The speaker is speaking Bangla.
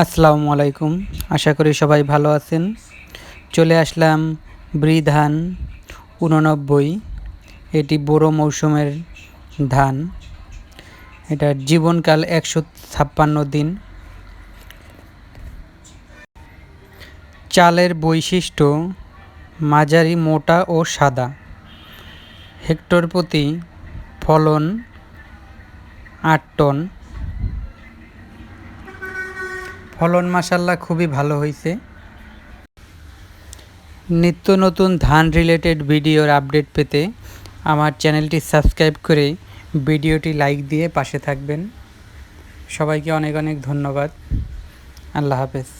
আসসালামু আলাইকুম। আশা করি সবাই ভালো আছেন। চলে আসলাম ব্রি ধান উননব্বই এটি বড়ো মৌসুমের ধান। এটার জীবনকাল একশো ছাপ্পান্ন দিন। চালের বৈশিষ্ট্য মাঝারি, মোটা ও সাদা। হেক্টর প্রতি ফলন আট টন। ফলন মাসাল্লাহ খুবই ভালো হয়েছে নিত্য নতুন ধান রিলেটেড ভিডিওর আপডেট পেতে আমার চ্যানেলটি সাবস্ক্রাইব করে ভিডিওটি লাইক দিয়ে পাশে থাকবেন। সবাইকে অনেক অনেক ধন্যবাদ। আল্লাহ হাফেজ।